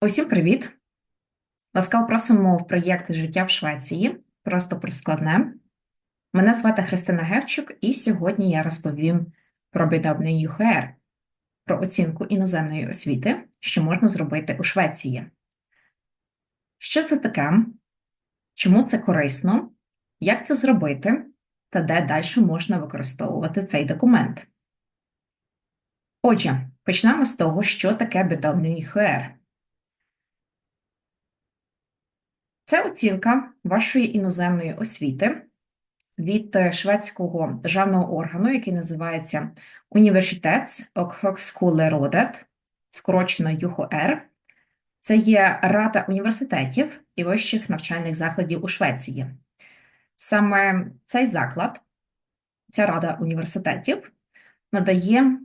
Усім привіт! Ласкаво просимо в проєкт Життя в Швеції. Просто прискладне. Мене звати Христина Гевчук, і сьогодні я розповім про бідовний ЮХР, про оцінку іноземної освіти, що можна зробити у Швеції. Що це таке? Чому це корисно? Як це зробити? Та де далі можна використовувати цей документ? Отже, почнемо з того, що таке бідовний ЮХР. Це оцінка вашої іноземної освіти від е, шведського державного органу, який називається och Högskolerådet, скорочено ЮХОР. Це є Рада університетів і вищих навчальних закладів у Швеції. Саме цей заклад, ця рада університетів, надає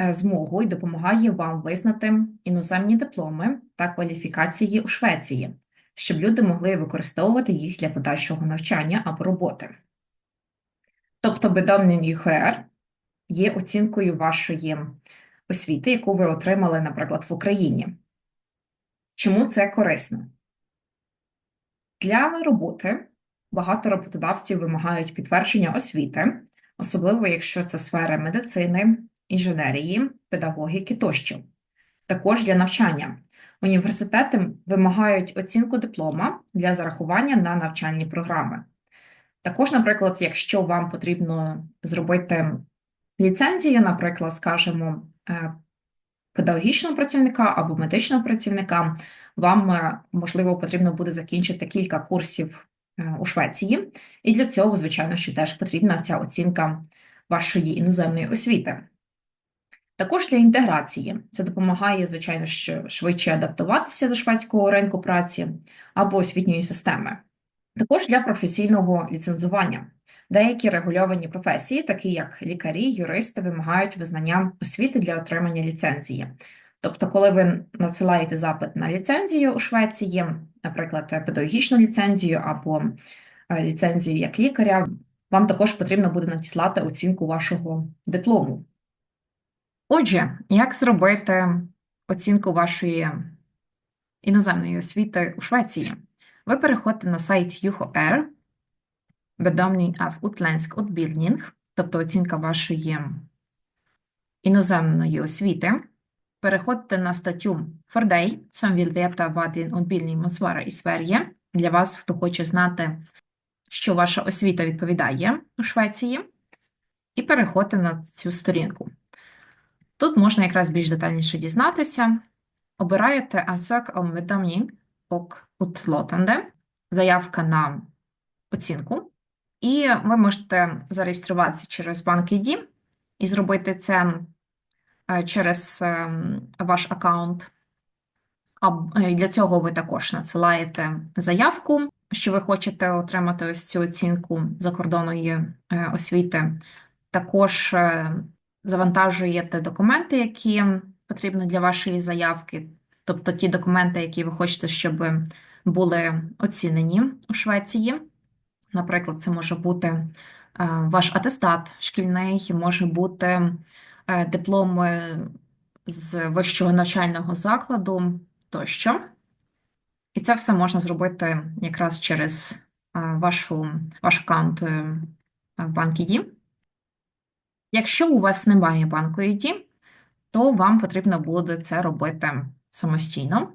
е, змогу і допомагає вам визнати іноземні дипломи та кваліфікації у Швеції щоб люди могли використовувати їх для подальшого навчання або роботи. Тобто бедомний ЮХР є оцінкою вашої освіти, яку ви отримали, наприклад, в Україні. Чому це корисно? Для роботи багато роботодавців вимагають підтвердження освіти, особливо якщо це сфера медицини, інженерії, педагогіки тощо. Також для навчання. Університети вимагають оцінку диплома для зарахування на навчальні програми. Також, наприклад, якщо вам потрібно зробити ліцензію, наприклад, скажімо, е, педагогічного працівника або медичного працівника, вам, е, можливо, потрібно буде закінчити кілька курсів е, у Швеції, і для цього, звичайно, що теж потрібна ця оцінка вашої іноземної освіти. Також для інтеграції це допомагає, звичайно, швидше адаптуватися до шведського ринку праці або освітньої системи. Також для професійного ліцензування. Деякі регульовані професії, такі як лікарі, юристи, вимагають визнання освіти для отримання ліцензії. Тобто, коли ви надсилаєте запит на ліцензію у Швеції, наприклад, педагогічну ліцензію або е, ліцензію як лікаря, вам також потрібно буде надіслати оцінку вашого диплому. Отже, як зробити оцінку вашої іноземної освіти у Швеції? Ви переходите на сайт UHR, Bedömning av utländsk utbildning, тобто оцінка вашої іноземної освіти. Переходите на статтю dig som vill veta vad din utbildning motsvarar. Для вас, хто хоче знати, що ваша освіта відповідає у Швеції, і переходите на цю сторінку. Тут можна якраз більш детальніше дізнатися. Обираєте Ansök om bedömning och заявка на оцінку, і ви можете зареєструватися через BankID і зробити це е, через ем, ваш аккаунт. Е, для цього ви також надсилаєте заявку, що ви хочете отримати ось цю оцінку закордонної е, освіти. Також завантажуєте документи, які потрібні для вашої заявки, тобто ті документи, які ви хочете, щоб були оцінені у Швеції. Наприклад, це може бути е, ваш атестат шкільний, може бути е, диплом е, з вищого навчального закладу тощо. І це все можна зробити якраз через вашу, ваш аккаунт в BankID. Якщо у вас немає банку ID, то вам потрібно буде це робити самостійно.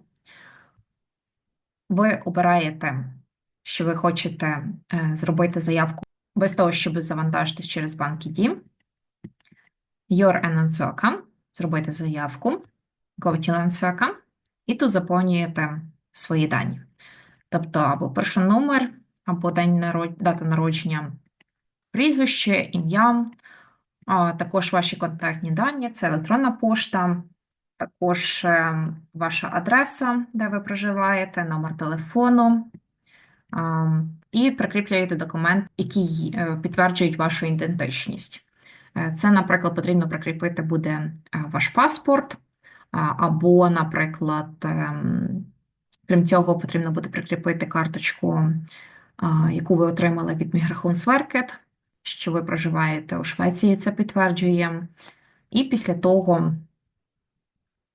Ви обираєте, що ви хочете е, зробити заявку без того, щоб завантажитись через банк ID. Your ansökan, зробити заявку, Go to ansökan, і тут заповнюєте свої дані. Тобто або перший номер, або день народ... дата народження, прізвище, ім'я, також ваші контактні дані, це електронна пошта, також е, ваша адреса, де ви проживаєте, номер телефону. І прикріплюєте документ, який е, підтверджують вашу ідентичність. Е, це, наприклад, потрібно прикріпити буде ваш паспорт, або, наприклад, ем, крім цього, потрібно буде прикріпити карточку, яку ви отримали від Migrationsverket що ви проживаєте у Швеції, це підтверджує. І після того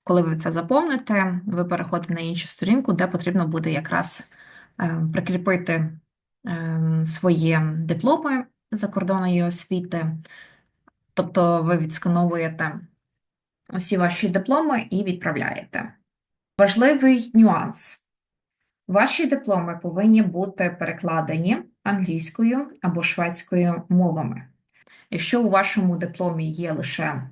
Коли ви це заповните, ви переходите на іншу сторінку, де потрібно буде якраз е, прикріпити е, свої дипломи закордонної освіти. Тобто ви відскановуєте усі ваші дипломи і відправляєте. Важливий нюанс. Ваші дипломи повинні бути перекладені англійською або шведською мовами. Якщо у вашому дипломі є лише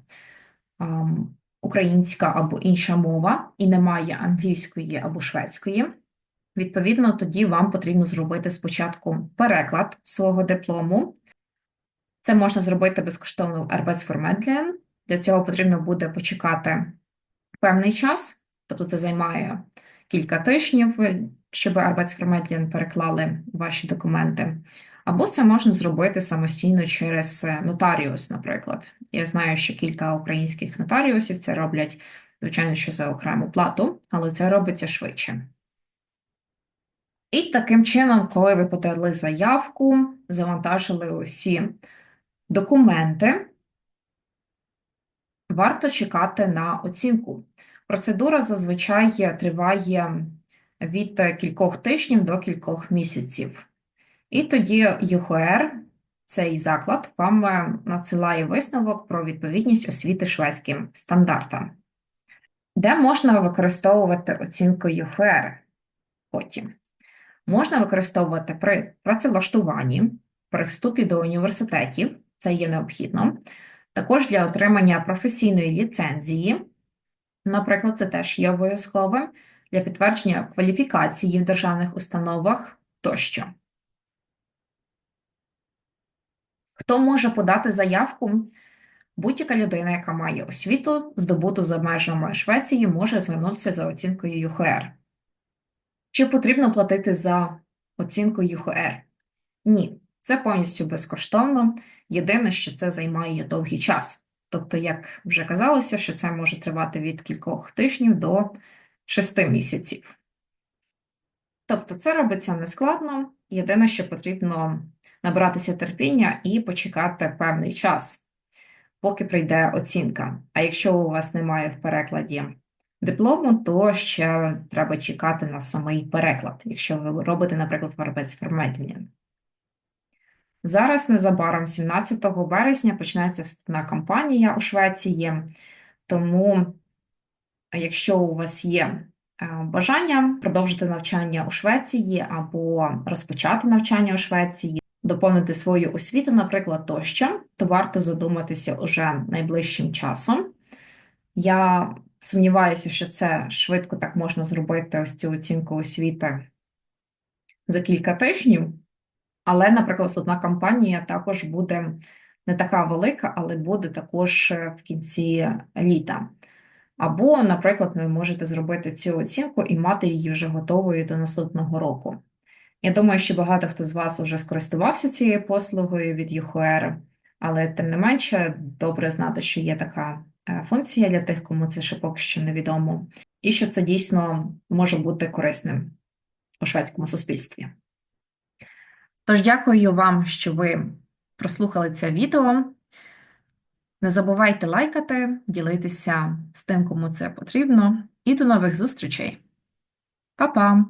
ем, українська або інша мова і немає англійської або шведської, відповідно, тоді вам потрібно зробити спочатку переклад свого диплому. Це можна зробити безкоштовно в Arbeitsvermittlung. Для цього потрібно буде почекати певний час, тобто це займає кілька тижнів, щоб Arbeitsvermittlung переклали ваші документи. Або це можна зробити самостійно через нотаріус, наприклад. Я знаю, що кілька українських нотаріусів це роблять, звичайно, що за окрему плату, але це робиться швидше. І таким чином, коли ви подали заявку, завантажили усі документи, варто чекати на оцінку. Процедура зазвичай триває від кількох тижнів до кількох місяців. І тоді ЮХР, цей заклад, вам надсилає висновок про відповідність освіти шведським стандартам, де можна використовувати оцінку ЮХР потім. Можна використовувати при працевлаштуванні, при вступі до університетів, це є необхідно, також для отримання професійної ліцензії, наприклад, це теж є обов'язковим, для підтвердження кваліфікації в державних установах тощо. Хто може подати заявку? Будь-яка людина, яка має освіту, здобуту за межами Швеції, може звернутися за оцінкою ЮХР. Чи потрібно платити за оцінку ЮХР? Ні, це повністю безкоштовно. Єдине, що це займає довгий час. Тобто, як вже казалося, що це може тривати від кількох тижнів до шести місяців. Тобто, це робиться нескладно. Єдине, що потрібно набратися терпіння і почекати певний час, поки прийде оцінка. А якщо у вас немає в перекладі диплому, то ще треба чекати на самий переклад, якщо ви робите, наприклад, Arbeitsvermittlung. Зараз незабаром, 17 березня, почнеться вступна кампанія у Швеції, тому, якщо у вас є е, бажання продовжити навчання у Швеції або розпочати навчання у Швеції, доповнити свою освіту, наприклад, тощо, то варто задуматися уже найближчим часом. Я сумніваюся, що це швидко так можна зробити ось цю оцінку освіти за кілька тижнів. Але, наприклад, вступна кампанія також буде не така велика, але буде також е, в кінці літа. Або, наприклад, ви можете зробити цю оцінку і мати її вже готовою до наступного року. Я думаю, що багато хто з вас вже скористувався цією послугою від ЮХР, але тим не менше, добре знати, що є така е, функція для тих, кому це ще поки що невідомо, і що це дійсно може бути корисним у шведському суспільстві. Тож, дякую вам, що ви прослухали це відео. Не забувайте лайкати, ділитися з тим, кому це потрібно, і до нових зустрічей. Па-па!